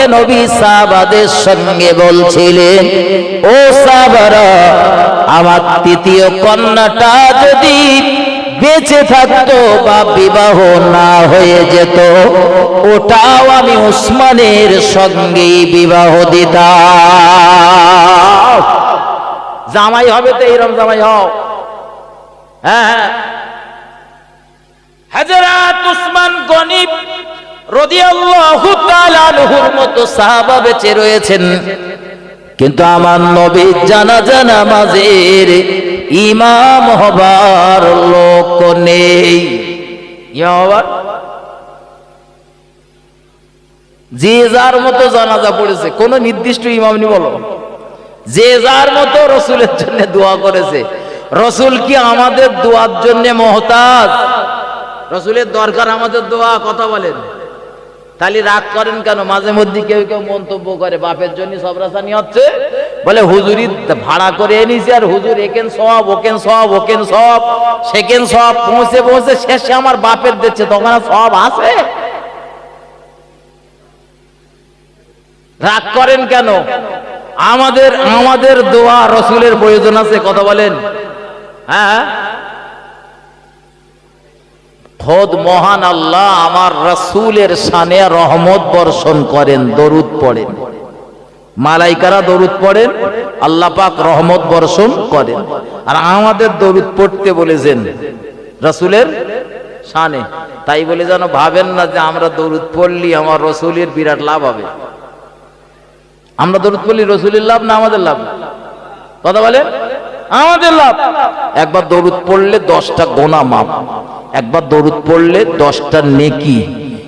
থেকে নবী সাহাবাদের সঙ্গে বলছিলেন, ও সাহাবারা, আমার তৃতীয় কন্যাটা যদি বেঁচে থাকতো বা বিবাহ না হয়ে যেত, ওটাও আমি উসমানের সঙ্গেই বিবাহ দিতাম। জামাই হবে তো এইরকম জামাই হও। হ্যাঁ হ্যাঁ। হাজরাত উসমান গনিব মতো বেঁচে রয়েছেন। কিন্তু আমার নবী জানা জানা নামাজের ইমাম হবার লোক নেই। যে যার মতো জানাজা পড়েছে, কোন নির্দিষ্ট ইমাম নি বলো। যে যার মতো রসুলের জন্য দোয়া করেছে। রসুল কি আমাদের দোয়ার জন্য মহতাজ? রসুলের দরকার আমাদের দোয়া, কথা বলেন। তাহলে রাগ করেন কেন? মাঝে মধ্যে কেউ কেউ মন্তব্য করে, বাপের জন্য সব রাসানি হচ্ছে। বলে, হুজুরি ভাড়া করে এনেছি আর হুজুর একেন সব, ওকেন সব ওকেন সব, সেকেন সব, পৌঁছে পৌঁছে শেষে আমার বাপের দিচ্ছে, তখন সব আছে? রাগ করেন কেন? আমাদের আমাদের দোয়া রসুলের প্রয়োজন আছে, কথা বলেন। হ্যাঁ? খোদ মহান আল্লাহ আমার রসুলের সানে রহমত বর্ষণ করেন, দরুদ পড়েন। মালাইকারা দরুদ পড়েন, আল্লাহ পাক রহমত বর্ষণ করেন। আর আমাদের দরুদ পড়তে বলেছেন রসুলের সানে তাই বলে যেন ভাবেন না যে আমরা দরুদ পড়লি, আমার রসুলের বিরাট লাভ হবে। আমরা দরুদ পড়লি, রসুলের লাভ না আমাদের লাভ? কথা বলেন? আমাদের লাভ। একবার দরুদ পড়লে দশটা গোনা মাপ একবার দরুদ পড়লে দশটা নেকি।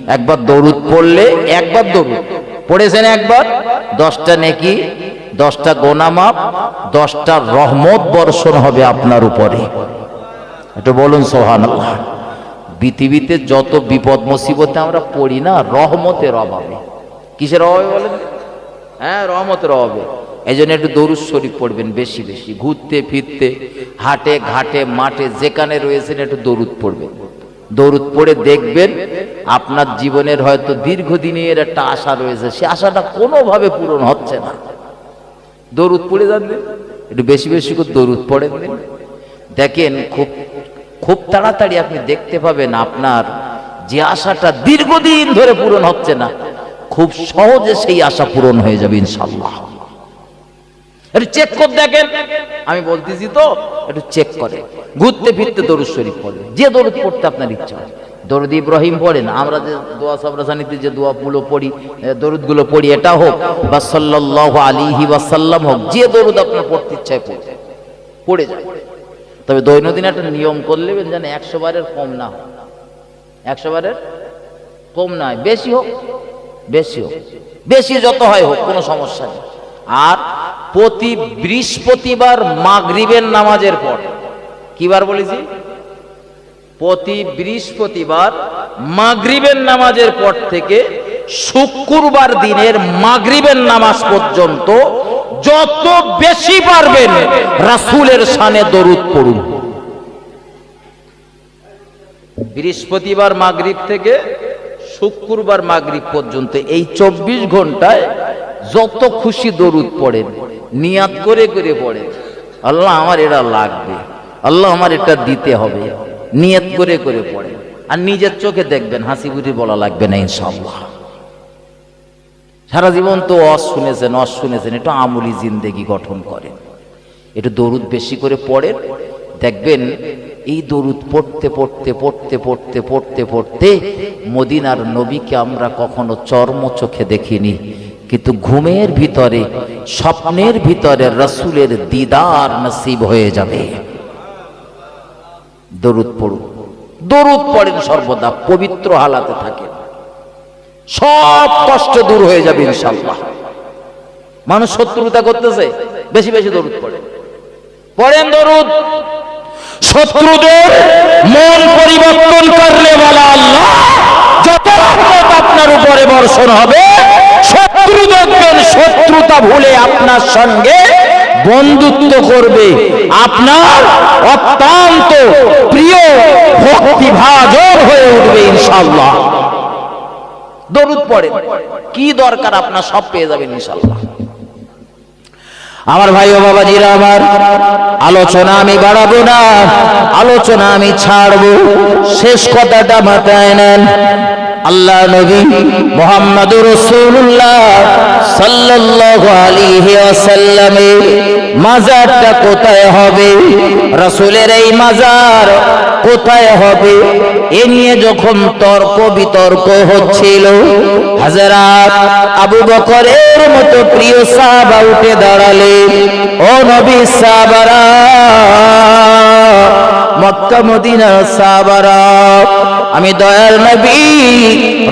একবার দরুদ পড়লে একবার দরুদ। পড়েছেন একবার? দশটা নেকি, দশটা গোনা মাপ, দশটা রহমত বর্ষণ হবে আপনার উপরে। একটু বলুন সোহান পৃথিবীতে যত বিপদ, মুসিবতে আমরা পড়ি না, রহমতের অভাবে। কিসের অভাবে বলেন? হ্যাঁ রহমতের অভাবে। এই জন্য একটু দরুদ শরীফ পড়বেন বেশি বেশি, ঘুরতে ফিরতে, হাটে ঘাটে, মাঠে, যেখানে রয়েছেন একটু দরুদ পড়বেন। দরুদ পড়ে দেখবেন আপনার জীবনের হয়তো দীর্ঘদিনের একটা আশা রয়েছে, সে আশাটা কোনোভাবে পূরণ হচ্ছে না। দরুদ পড়ে জানবেন একটু বেশি বেশি করে দরুদ পড়ে দেখেন খুব খুব তাড়াতাড়ি আপনি দেখতে পাবেন আপনার যে আশাটা দীর্ঘদিন ধরে পূরণ হচ্ছে না, খুব সহজে সেই আশা পূরণ হয়ে যাবে ইনশাল্লাহ একটু চেক করে দেখেন। আমি বলতেছি তো, একটু চেক করে। ঘুরতে ফিরতে দরুদ শরীফ পড়বেন যে দরুদ পড়তে আপনার ইচ্ছা হয়। দরুদ ইব্রাহিম পড়েন আমরা যে দোয়া সাবরাসানিতে যে দোয়াগুলো পড়ি দরুদগুলো পড়ি, এটা হোক বা সাল্লাল্লাহু আলাইহি ওয়াসাল্লাম হোক, যে দরুদ আপনার পড়তে ইচ্ছায় পড়তে পড়ে যায়। তবে দৈনন্দিন একটা নিয়ম করলে যেন একশো বারের কম না হয়। একশো বারের কম না হয়। বেশি হোক বেশি হোক। বেশি যত হয় হোক, কোনো সমস্যা নেই। আর প্রতি বৃহস্পতিবার মাগরিবের নামাজের পর। কিবার বলেছি? প্রতি বৃহস্পতিবার মাগরিবের নামাজের পর থেকে শুক্রবার দিনের মাগরিবের নামাজ পর্যন্ত যত বেশি পারবেন রাসূলের শানে দরুদ পড়ুন। বৃহস্পতিবার মাগরিব থেকে শুক্রবার মাগরিব পর্যন্ত এই চব্বিশ ঘন্টায় যত খুশি দরুদ পড়েন, নিয়াত করে করে পড়েন। আল্লাহ আমার এটা লাগবে, আল্লাহ আমার এটা দিতে হবে। নিয়ত করে করে পড়েন। আর নিজের চোখে দেখবেন, হাসি বুঝি বলা লাগবে না ইনশাল্লাহ সারা জীবন তো অস শুনেছেন অস শুনেছেন, একটু আমলি জিন্দেগি গঠন করেন। একটু দরুদ বেশি করে পড়েন, দেখবেন এই দরুদ পড়তে পড়তে পড়তে পড়তে পড়তে পড়তে মদিনার নবীকে আমরা কখনো চর্ম চোখে দেখিনি। কিন্তু ঘুমের ভিতরে, স্বপ্নের ভিতরে রসুলের দিদার নসিব হয়ে যাবে। দরুদ পড়ুন। দরুদ পড়েন সর্বদা, পবিত্র হালাতে থাকেন। সব কষ্ট দূর হয়ে যাবে ইনশাল্লাহ মানুষ শত্রুতা করতেছে, বেশি বেশি দরুদ পড়ে। পড়েন দরুদ। শত্রুদের মন পরিবর্তন করলে বলা আল্লাহ যত আপনার উপরে বর্ষণ হবে। শত্রু দেখবেন শত্রুতা ভুলে আপনার সঙ্গে বন্ধুত্ব করবে। আপনার অত্যন্ত প্রিয় ভক্তিভাজন হয়ে উঠবে ইনশাল্লাহ দরুদ পড়েন। কি দরকার আপনার সব পেয়ে যাবেন ইনশাল্লাহ আমার ভাই ও বাবাজিরা, আমার আলোচনা আমি বাড়াবো না, আলোচনা আমি ছাড়বো। শেষ কথাটা মাথায় নেন। আল্লাহ নবী মোহাম্মদুর রাসূলুল্লাহ সাল্লাল্লাহু আলাইহি ওয়াসাল্লামের মাজারটা কোথায় হবে? রাসূলের এই মাজার কোথায় হবে? এ নিয়ে যখন তর্ক বিতর্ক হচ্ছিল, হাজারাত আবু বকরের মতো প্রিয় সাহাবা উঠে দাঁড়ালেন। ও নবী সাহাবারা! মক্কা, মদিনা সাহাবারা আমি দয়াল নবী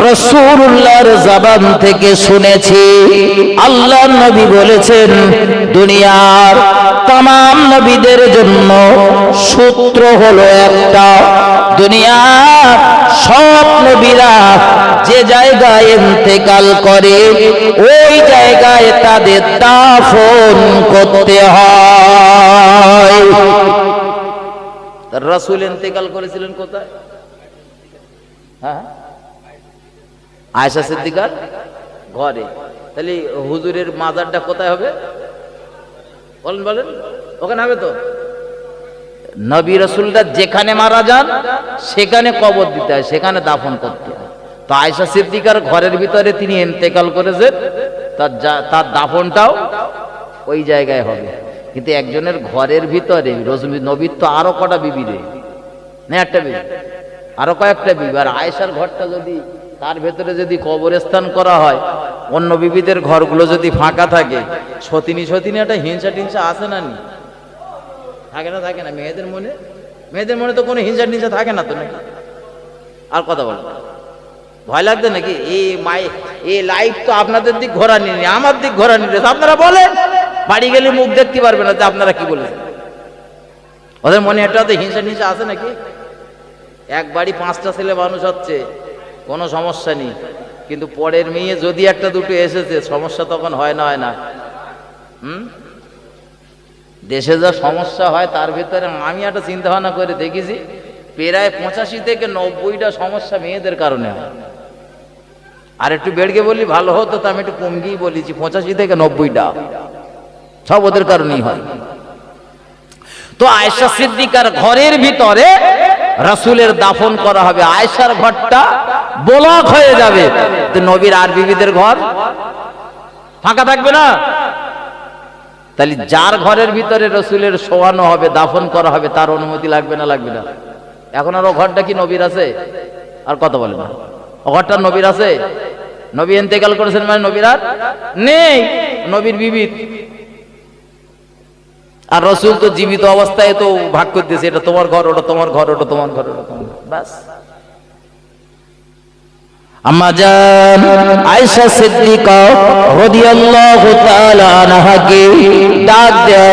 রসুল্লাহর জবান থেকে শুনেছি। আল্লাহ নবী বলেছেন, দুনিয়ার তাম নবীদের জন্য সূত্র হলো একটা। দুনিয়ার সব নবীরা যে জায়গায় ইন্তেকাল করে, ওই জায়গায় তাদের দাফন করতে হয়। রসুল ইন্তেকাল করেছিলেন কোথায়? হ্যাঁ? আয়সা সিদ্দিকার ঘরে। তাহলে হুজুরের মাজারটা কোথায় হবে? বলেন বলেন। ওখানে হবে তো? নবী রসুলরা যেখানে মারা যান, সেখানে কবর দিতে হয়, সেখানে দাফন করতে হয়। তো আয়সা সিদ্দিকার ঘরের ভিতরে তিনি ইন্তেকাল করেছেন, তার তার দাফনটাও ওই জায়গায় হবে। কিন্তু একজনের ঘরের ভিতরে নবীর তো আরও কটা বিবি রে? একটা বিবি? আরও কয়েকটা বিবি। আর আয়েশার ঘরটা যদি তার ভেতরে যদি কবরস্থান করা হয়, অন্য বিবিদের ঘরগুলো যদি ফাঁকা থাকে, সতিনী সতিনী একটা হিংসা টিংসা আসে না নি? থাকে না থাকে না। মেয়েদের মনে? মেয়েদের মনে তো কোনো হিংসা টিংসা থাকে না তো নাকি? আর কথা বলো। ভয় লাগছে নাকি? এই মাই এই লাইফ তো আপনাদের দিক ঘোরা নিয়ে আমার দিক ঘোরা নিয়ে আপনারা বলেন। বাড়ি গেলে মুখ দেখতে পারবে না, যে আপনারা কি বলেছেন ওদের মনে একটা তো হিংসা হিংসা আছে নাকি? এক বাড়ি পাঁচটা ছেলে মানুষ হচ্ছে, কোনো সমস্যা নেই। কিন্তু পরের মেয়ে যদি একটা দুটো এসেছে, সমস্যা তখন হয় না হয় না। হুম? দেশে যা সমস্যা হয়, তার ভিতরে আমি একটা চিন্তা ভাবনা করে দেখেছি, প্রায় পঁচাশি থেকে নব্বইটা সমস্যা মেয়েদের কারণে হয়। আর একটু বেড়কে বলি, ভালো হতো তো আমি একটু কম গিয়ে বলেছি, পঁচাশি থেকে নব্বইটা। সব ওদের কারণেই হয়। তো আয়সা সিদ্দিকার ঘরের ভিতরে রাসূলের দাফন করা হবে। আয়সার ঘরটা ব্লক হয়ে যাবে। নবীর আর বিবিদের ঘর ফাঁকা থাকবে না? তাহলে যার ঘরের ভিতরে রসুলের শোয়ানো হবে, দাফন করা হবে, তার অনুমতি লাগবে না লাগবে না? এখন আর ও ঘরটা কি নবীর আছে? আর কথা বলে না। ও ঘরটা নবীর আছে? নবী এন্তেকাল করেছেন মানে নবীর আর নেই। নবীর বিবির আর রসুল তো জীবিত অবস্থায় তো ভাগ করতেছে, এটা তোমার ঘর, ওটা তোমার ঘর, ওটা তোমার ঘর, ওটা তোমার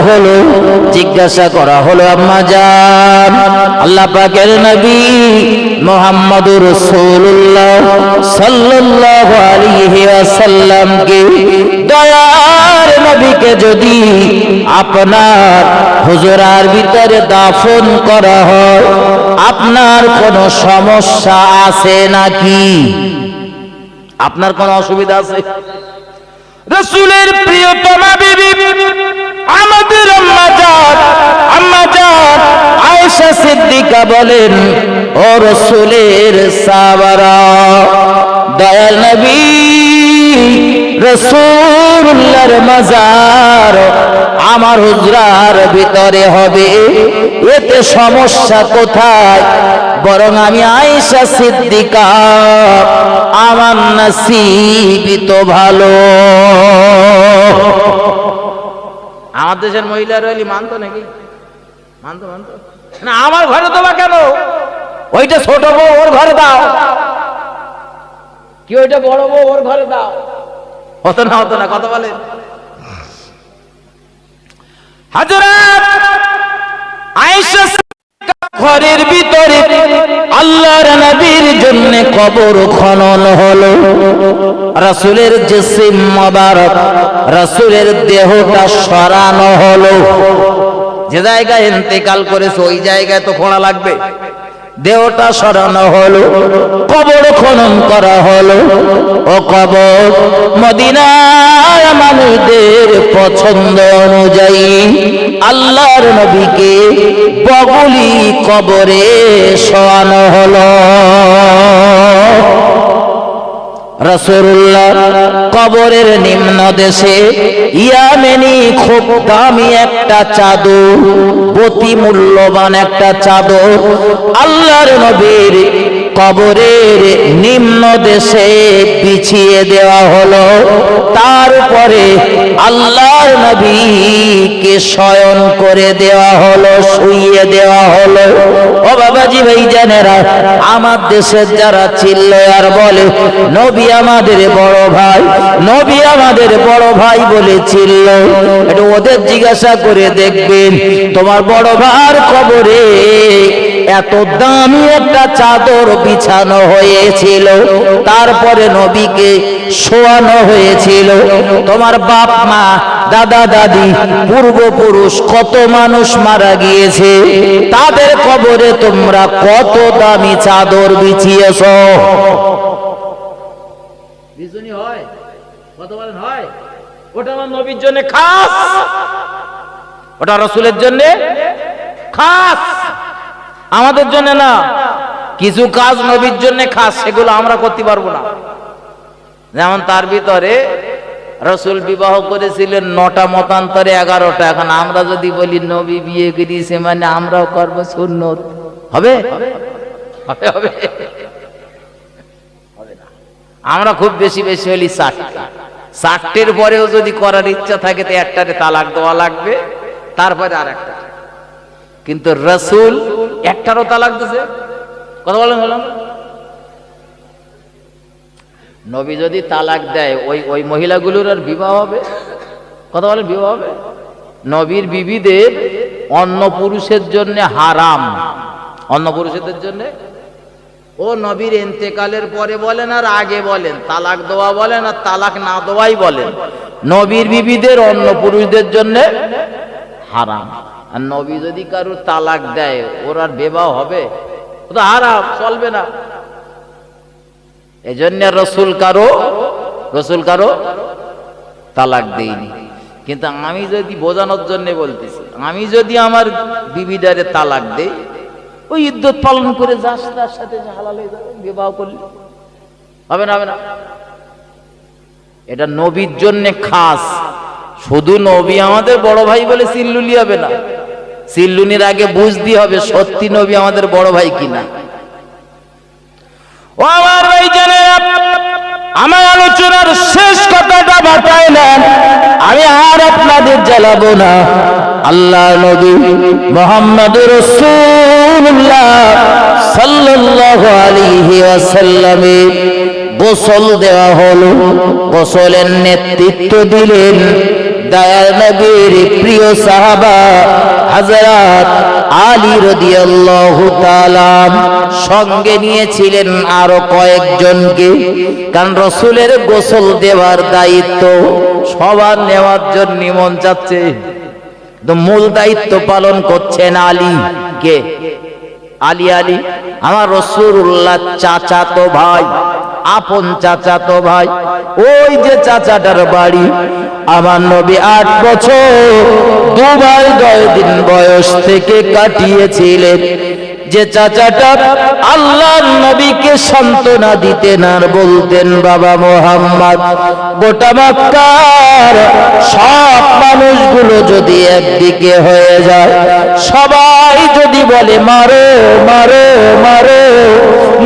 হলো, জিজ্ঞাসা করা হলো, আম্মা আল্লাহ পাকের নবী মুহাম্মদুর রাসূলুল্লাহ সাল্লাল্লাহু ওয়াসাল্লামকে দয়ার নবীকে যদি আপনার হুজুরার ভিতরে দাফন করা হয়, আপনার কোনো সমস্যা আছে নাকি? আপনার কোনো অসুবিধা আছে? রসুলের প্রিয়তমা বিবি, আমাদের আম্মাজান আম্মাজান আয়েশা সিদ্দিকা বলেন, ও রসুলের সাবারা দয়াল নবী রসুল্লাহর মাজার আমার হুজরার ভিতরে হবে। এতে সমস্যা কোথায়? বরং আমি আয়েশা সিদ্দিকা, আমার নসিবই তো ভালো। আমার দেশের মহিলা রইলি মানতো নাকি? মানতো মানতো? না, আমার ঘরে তো বা কেন? ওইটা ছোট বউ ওর ঘরে দাও। কি ওইটা বড় বউ ওর ঘরে দাও? হতো না হতো না, কথা বলে। ঘরের ভিতরে আল্লাহর নবীর জন্য কবর খনন হলো। রাসূলের জিসিম মোবারক, রাসূলের দেহটা সরানো হলো। যে জায়গায় ইন্তেকাল করেছে, ওই জায়গায় তো খোঁড়া লাগবে। দেহটা সরানো হলো, কবর খনন করা হলো। ও কবর মদিনার মানুষদের পছন্দ অনুযায়ী আল্লাহর নবীকে বগলি কবরে শোয়ানো হলো। রসুল্লাহ কবরের নিম্ন দেশে ইয়ামেনি খুব দামি একটা চাদর, অতি মূল্যবান একটা চাদর। আল্লাহর নবীর কবরের নিম্ন দেশে পিছিয়ে দেওয়া হলো। তারপরে আল্লাহর নবীকে শয়ন করে দেওয়া হলো, শুইয়ে দেওয়া হলো। ও বাবাজি ভাই জানেরা আমার দেশের যারা চিল্ল আর বলে, নবী আমাদের বড় ভাই, নবী আমাদের বড় ভাই বলে চিল্ল একটু ওদের জিজ্ঞাসা করে দেখবেন, তোমার বড় ভার কবরে এত দামি একটা চাদর বিছানো হয়েছিল। তারপরে নবীকে শোয়ানো হয়েছিল। তোমার বাপ মা, দাদা দাদি, পূর্বপুরুষ, কত মানুষ মারা গিয়েছে। তাদের কবরে তোমরা কত দামি চাদর বিছিয়েছ। ওটা আমার নবীর জন্য খাস। ওটা রসুলের জন্য খাস। আমাদের জন্য না। কিছু কাজ নবীর জন্য খাস, সেগুলো আমরা করতে পারব না। যেমন তার ভিতরে রসুল বিবাহ করেছিলেন নটা মতান্তরে এগারোটা। এখন আমরা যদি বলি, নবী বিয়ে করিয়েছে মানে আমরাও করব সুন্নত। হবে? হবে হবে। আমরা খুব বেশি বেশি হলি ষাটটা ষাটটের পরেও যদি করার ইচ্ছা থাকে, তো একটারে তালাক দেওয়া লাগবে, তারপরে আর একটা কিন্তু রসুল একটারও তালাক দিছে। কথা বলেন বলেন। নবী যদি তালাক দেয়, ওই ওই মহিলাগুলোর আর বিবাহ হবে? কথা বলেন, বিবাহ হবে? নবীর বিবিদের অন্য পুরুষের জন্য হারাম। অন্য পুরুষদের জন্য? ও নবীর এন্তেকালের পরে বলেন আর আগে বলেন। তালাক দেওয়া বলেন আর তালাক না দেওয়াই বলেন। নবীর বিবিদের অন্য পুরুষদের জন্য হারাম। আর নবী যদি কারোর তালাক দেয়, ওর আর বিবাহ হবে? ও তো হারাম, চলবে না। এজন্য রসুল কারও রসুল কারও তালাক দেইনি কিন্তু আমি যদি বোঝানোর জন্য বলতেছি, আমি যদি আমার বিবিদারে তালাক দেই ওই ইদ্যত পালন করে যাস তার সাথে হালাল হয়ে যাবে, বিবাহ করলে। হবে না হবে না। এটা নবীর জন্য খাস। শুধু নবী, আমাদের বড় ভাই বলে সিল্লুলি হবে না। সিল্লুনির আগে বুঝতে হবে সত্যি নবী আমাদের বড় ভাই কিনা। ও আমার ভাই জানেরা, আমার আলোচনার শেষ কথাটা বাতায় নেন। আমি আর আপনাদের জ্বালাবো না। আল্লাহ নবী মোহাম্মদ রসুল্লাহ গোসল দেওয়া হলো। গোসলের নেতৃত্ব দিলেন। দয়াল নবীর প্রিয় সাহাবা হযরত আলী রাদিয়াল্লাহু তাআলা সঙ্গে নিয়েছিলেন আরও কয়েকজনকে। কারণ রসুলের গোসল দেওয়ার দায়িত্ব সবার নেওয়ার জন্য মন চাচ্ছে। মূল দায়িত্ব পালন করছেন আলী কে? আলী আলী, আমার রসুল্লাহ চাচা তো ভাই, আপন চাচা তো ভাই, ওই যে চাচাটার বাড়ি আমার নবী আট বছর দুবার দশ দিন বয়স থেকে কাটিয়েছিলেন। যে চাচাটা আল্লাহর নবীকে সান্ত্বনা দিতেন আর বলতেন, বাবা মোহাম্মদ, গোটা মক্কার সব মানুষগুলো যদি একদিকে হয়ে যায়, সবাই যদি বলে, মারো মারো মারো,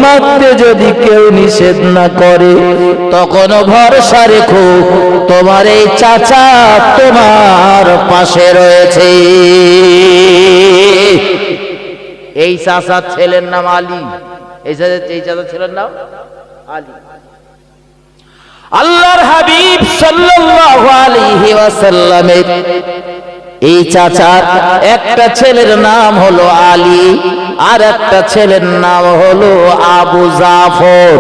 মারতে যদি কেউ নিষেধ না করে, তখনও ভরসা রেখো, তোমার এই চাচা তোমার পাশে রয়েছে। এই চাচার ছেলের নাম আলী। এই চাচা, এই চাচার ছেলের নাম আলী। আল্লাহর হাবিব সাল্লাল্লাহু আলাইহি ওয়াসাল্লামের এই চাচার একটা ছেলের নাম হলো আলী আর একটা ছেলের নাম হলো আবু জাফর।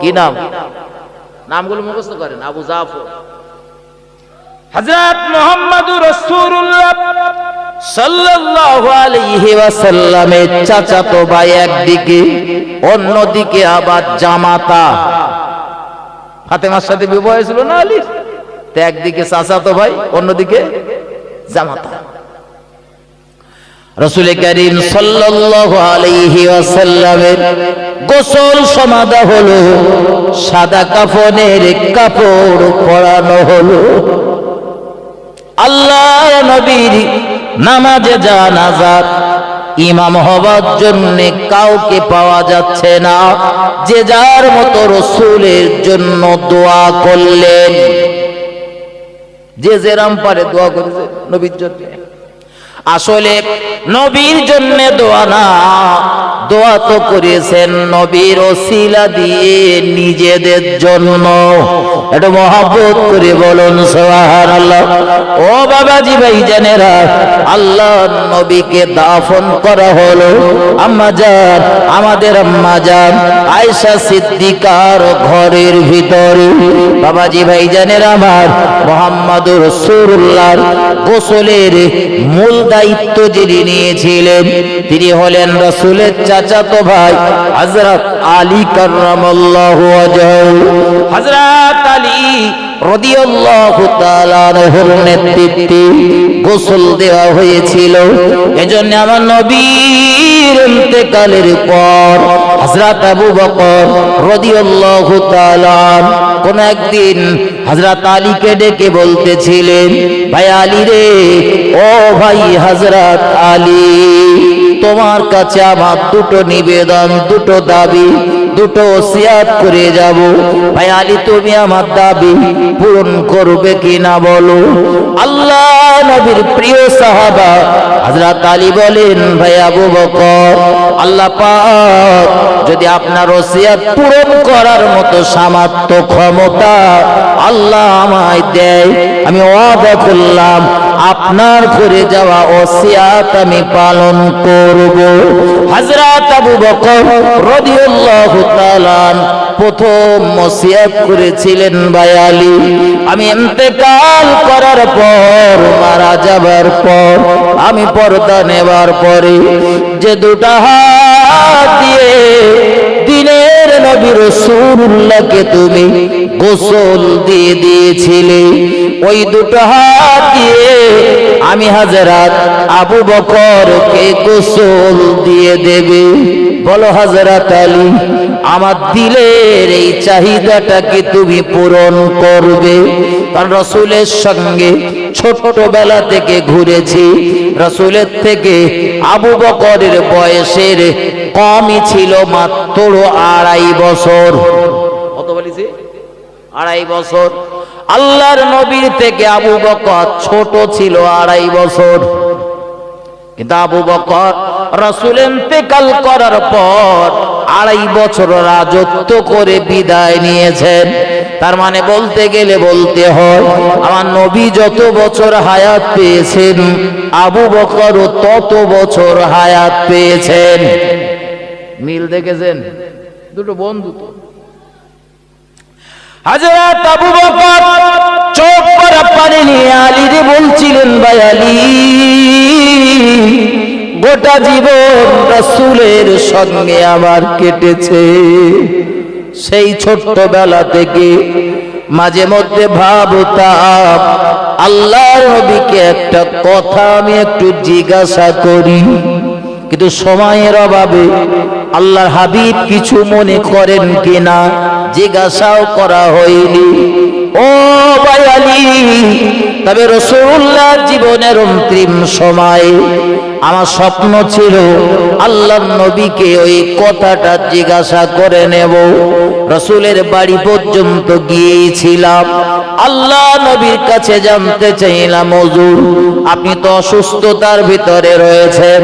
কি নাম? নামগুলো মুখস্থ করেন, আবু জাফর। হযরত মুহাম্মদুর রাসূলুল্লাহ। চাচাতো ভাই একদিকে, অন্যদিকে আবার ফাতেমার সাথে রসুল করিম ওয়াসাল্লামের গোসল সমাধা হলো, সাদা কাফনের কাপড় পরানো হলো। আল্লাহ নবীর নামাজে জানাজাত ইমাম হবার জন্য কাউকে পাওয়া যাচ্ছে না। যে যার মতো রসুলের জন্য দোয়া করলেন। যে যেরাম পারে দোয়া করেছে নবীর জন্য। আসলে নবীর জন্য দোয়া না, দোয়া তো করেছেন নবীর ওসিলা দিয়ে নিজেদের জন্য। একটু মহাব্বত করে বলুন সোহার আল্লাহ ও বাবাজি ভাই জানেরা আল্লাহ নবীকে দাফন করা হলো। আম্মা যান আমাদের আম্মা যান আয়সা সিদ্দিকার ঘরের ভিতরে। বাবাজি ভাই জানের আমার মোহাম্মদুর রসুল্লাহর গোসলের মূল দায়িত্ব যিনি নিয়েছিলেন, তিনি হলেন রসুলের চাচাতো ভাই হজরত আলী কার্রামাল্লাহু ওয়াজহু। হজরত আলী নেতৃত্বে গোসল দেওয়া হয়েছিল। এজন্য আমার নবীর কালের পর হযরত আবু বকর রাদিয়াল্লাহু তাআলা কোন একদিন হযরত আলীকে ডেকে বলতেছিলেন, ভাই আলী রে, ও ভাই হযরত আলী, তোমার কাছে আমার দুটো নিবেদন, দুটো দাবি দুটো ওসিয়াত করে যাব। ভাই আলী, তুমি আমার দাবি পূরণ করবে কি না বলো? আল্লাহ নবীর প্রিয় সাহাবা হযরত আলী বলেন, ভাই আবু বকর, আল্লাহ পাক যদি আপনার ওসিয়াত পূরণ করার মতো সামর্থ্য, ক্ষমতা আল্লাহ আমায় দেয় আমি ওয়াদা করলাম, আপনার করে যাওয়া ওসিয়াত আমি পালন করব। হযরত আবু বকর রাদিয়াল্লাহু তাআলা প্রথম ওসিয়াত করেছিলেন আলী। আমি ইন্তেকাল করার পর, মারা যাবার পর, আমি পর্দা নেবার পরে যে দুটা হাত দিয়ে দিনের নবী রসুল্লাহকে তুমি গোসল দিয়ে দিয়েছিলে। ওই দুটো হাত দিয়ে আমি হাজারাত আবু বকরকে গোসল দিয়ে দেবে। বলো হাজারাত আলী, আমার দিলের এই চাহিদাটাকে তুমি পূরণ করবে? কারণ রসুলের সঙ্গে ছোটবেলা থেকে ঘুরেছি। রসুলের থেকে আবু বকরের বয়সের কমই ছিল মাত্র আড়াই বছর। কত বলেছি? আড়াই বছর। আল্লাহর নবীর থেকে আবু বকর ছোট ছিল আড়াই বছর। কিন্তু আবু বকর রসুল ইন্তেকাল করার পর আড়াই বছর রাজত্ব করে বিদায় নিয়েছেন। তার মানে বলতে গেলে বলতে হয়, আমার নবী যত বছর হায়াত পেয়েছেন, আবু বকরও তত বছর হায়াত পেয়েছেন। মিল দেখেছেন? দুটো বন্ধু তো। হাজরাত আবু বকর চোখ পরা পানি নিয়ে আলীরে বলছিলেন, ভাই আলী, গোটা জীবন রসুলের সঙ্গে আমার কেটেছে। সেই ছোট্টবেলা থেকে মাঝে মধ্যে ভাবতাম আল্লাহর নবীকে একটা কথা আমি একটু জিজ্ঞাসা করি। কিন্তু সময়ের অভাবে আল্লাহর হাবিব কিছু মনে করেন কিনা? জিজ্ঞাসাও করা হয়নি। ও তবে রসুল্লাহ জীবনের অন্তিম সময় আমার স্বপ্ন ছিল আল্লাহ নবীকে ওই কথাটা জিজ্ঞাসা করে নেব। রসুলের বাড়ি পর্যন্ত গিয়েছিলাম। আল্লাহ নবীর কাছে জানতে চাইলাম মজুর আপনি তো অসুস্থতার ভিতরে রয়েছেন।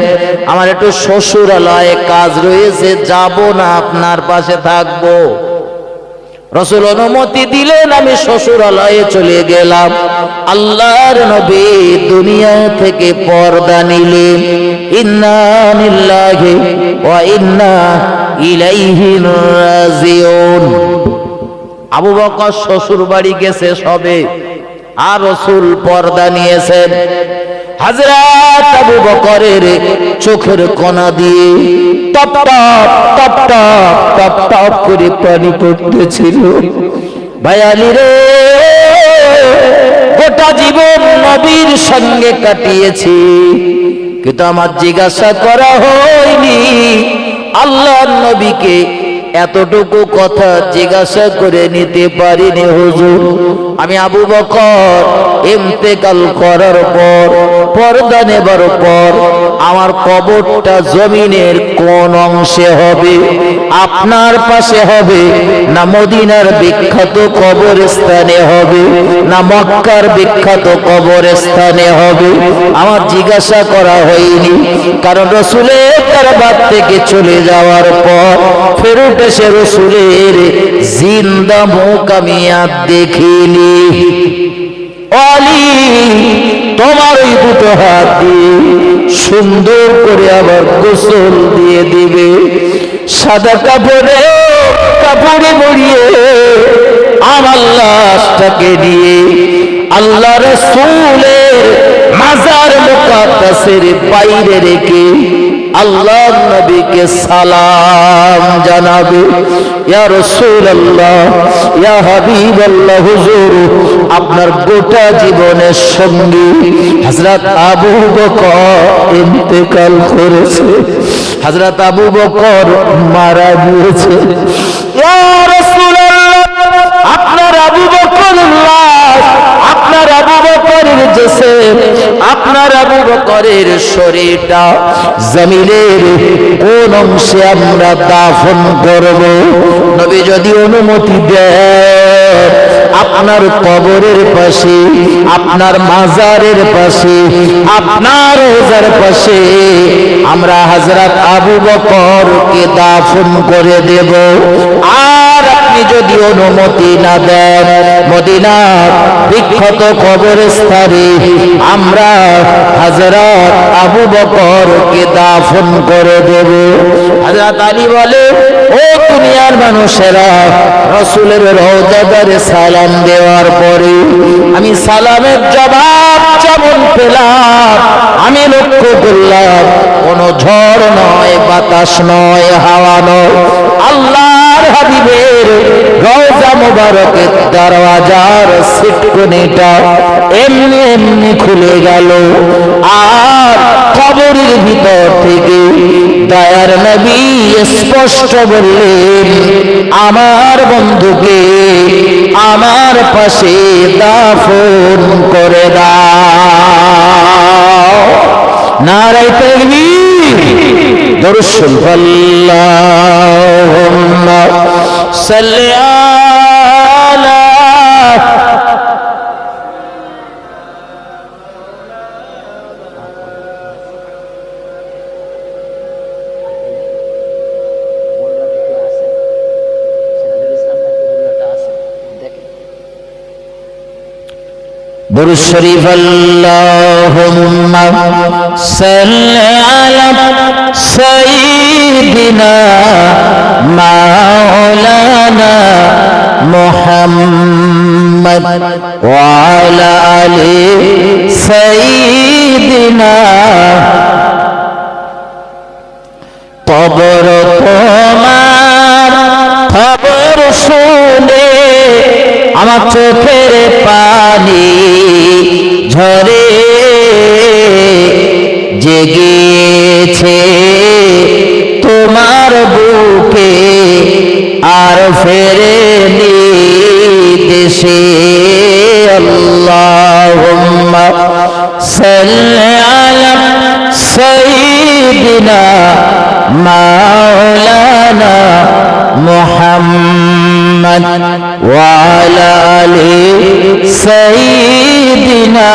আমার একটু শ্বশুরালয়ে কাজ রয়েছে, যাব না, আপনার পাশে থাকব। রসুল অনুমতি দিলেন, আমি শ্বশুরালয়ে চলে গেলাম। আল্লাহর নবী দুনিয়া থেকে পর্দা নিলেন। ইন্না নিল্লাহি ওয়া ইন্না ইলাইহি রাজিউন। আবু বকর শ্বশুর বাড়ি গেছে সবে, আর রসুল পর্দা নিয়েছেন। হাজরাত আবু বকরের চোখের কণা দিয়ে টপ টপ টপ করে পানি পড়তেছিল। ভায়ালি রে, গোটা জীবন নবীর সঙ্গে কাটিয়েছি। কিন্তু আমার জিজ্ঞাসা করা হয়নি, আল্লাহ নবীকে এতটুকু কথা জিজ্ঞাসা করে নিতে পারিনি হুজুর। আমি আবু বকর ইন্তেকাল করার পর পর্দা নেবার পর, আমার কবরটা জমিনের কোন অংশে হবে? আপনার পাশে হবে না মদিনার বিখ্যাত কবরস্থানে হবে, না মক্কার বিখ্যাত কবরস্থানে হবে? আমার জিজ্ঞাসা করা হয়নি, কারণ রসুলের দরবার থেকে চলে যাওয়ার পর ফেরত এসে রসুলের জিন্দা মুখ আমি আর দেখিনি। অলি, তোমার ওই দুটো হাত সুন্দর করে আবার গোসল দিয়ে দিবে। সাদা কাপড়ে কাপড়ে মরিয়ে আমার লাশটাকে নিয়ে আল্লাহ রসুলের মাজার মুকাদ্দাসের বাইরে রেখে আল্লাহ নবীকে সালাম জানাবে। ইয়া রাসূলুল্লাহ, ইয়া হাবিবাল্লাহ, হুজুর, আপনার গোটা জীবনের সঙ্গী হযরত আবু বকর ইন্তেকাল করেছে। হযরত আবু বকর মারা গিয়েছে। ইয়া রাসূলুল্লাহ আপনার আবু বকর লাশ আপনার আবু বকরের জেসেম আপনার আবু বকরের শরীরটা জমিনের কোন অংশে আমরা দাফন করব? নবী যদি অনুমতি দেন, আপনার কবরের পাশে, আপনার মাজারের পাশে, আপনার রোজার পাশে আমরা হযরত আবু বকরকে দাফন করে দেব। আর আপনি যদি অনুমতি না দেন, মদিনার বিখ্যাত কবরস্থানে আমরা হযরত আবু বকর বকরকে দাফন করে দেব। হযরত আলী বলে, ও দুনিয়ার মানুষেরা, রসুলের রওজাদারে সালাম দেওয়ার পরে আমি সালামের জবাব যেমন পেলাম, আমি লক্ষ্য করলাম, কোনো ঝড় নয়, বাতাস নয়, হাওয়া নয়। মোবারকের দরওয়াজার সিটকনিটা এমনি এমনি খুলে গেল। আর কবরের ভিতর থেকে দয়ার নবী স্পষ্ট বললেন, আমার বন্ধুকে আমার পাশে দাফন করে দাও। নারাই তাকবীর দর্শন সাল্লি درود شريف اللهم صل على سيدنا مولانا محمد وعلى آل سيدنا কবর তোমার খবর শুনে আমার চোখের পানি ঝরে জেগেছে। তোমার বুকে আর ফেরেনি দেশে। আল্লাহুম্মা সাল্লি আলা সাইয়্যিদিনা মাওলানা মুহাম্মদ। সাইয়্যিদিনা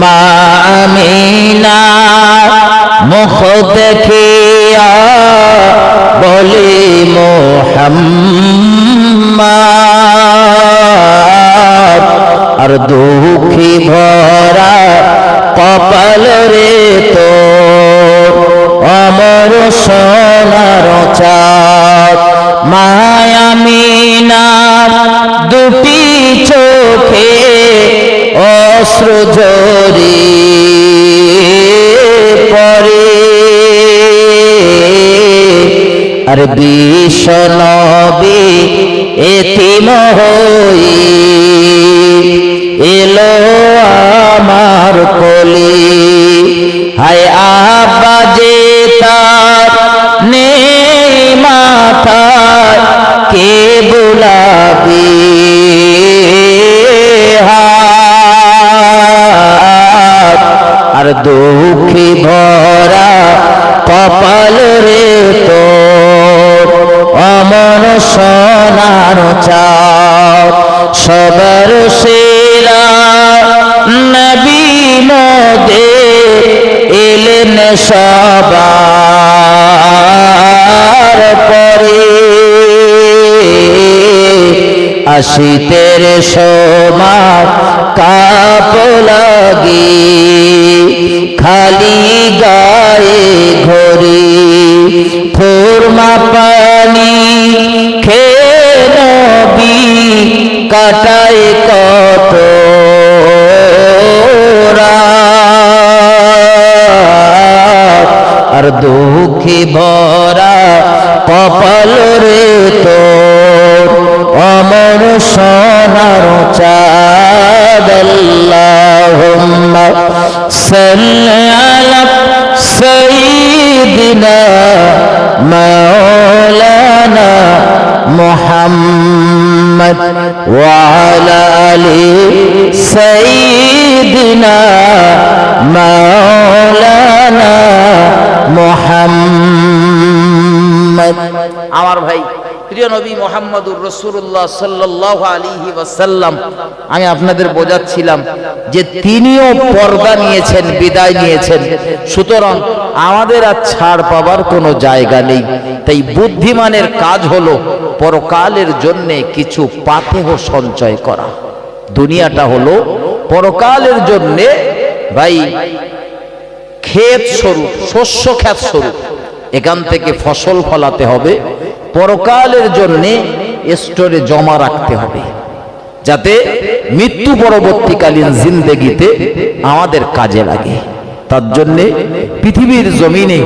মা আমিনা মুখ দেখিয়া বলি মোহাম্মদ আর দুঃখী ভরা কপাল রে তো অমর সোনার চাঁদ। মায়ামিনা দুটি চোখে অশ্রু জরি পরে আর বিষ্ণবী এতিম হই। এলো আমার কলি। হায় আব্বা যে তার নেই মাথায়, কে বুলাবি? আর দুঃখী ভরা কপাল রে তো অমন সোনার চাও সবার সেরা নবী মোদে এলেন সবার পরে। আসিতের সময় কাপ লাগি, খালি গায়ে ঘড়ি। ফুরমা পানি খেনবি কাটায় কত আর দুঃখী ভরা কপাল রে তোর, অমর সোনার চাঁদ, আল্লাহুম্মা সাল্লি আলা সাইয়্যিদিনা মাওলানা ওয়া আলা আলি সাইয়্যিদিনা মাওলানা মুহাম্মদ। আমার ভাই, প্রিয় নবী মোহাম্মদুর রসুল্লাহ সাল্লাহ আলিহি ওয়াসাল্লাম, আমি আপনাদের বোঝাচ্ছিলাম যে তিনিও পর্দা নিয়েছেন, বিদায় নিয়েছেন। সুতরাং আমাদের আর ছাড় পাবার কোনো জায়গা নেই। তাই বুদ্ধিমানের কাজ হলো পরকালের জন্যে কিছু পাতেহ সঞ্চয় করা। দুনিয়াটা হলো পরকালের জন্যে ভাই ক্ষেত স্বরূপ, শস্য ক্ষেত স্বরূপ। এখান থেকে ফসল ফলাতে হবে। পরকালের জন্যে স্টোরে জমা রাখতে হবে। যাতে মৃত্যু পরবর্তীকালীন জিন্দেগিতে আমাদের কাজে লাগে। তার জন্যে পৃথিবীর জমিনে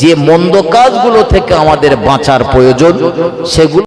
যে মন্দ কাজগুলো থেকে আমাদের বাঁচার প্রয়োজন, সেগুলো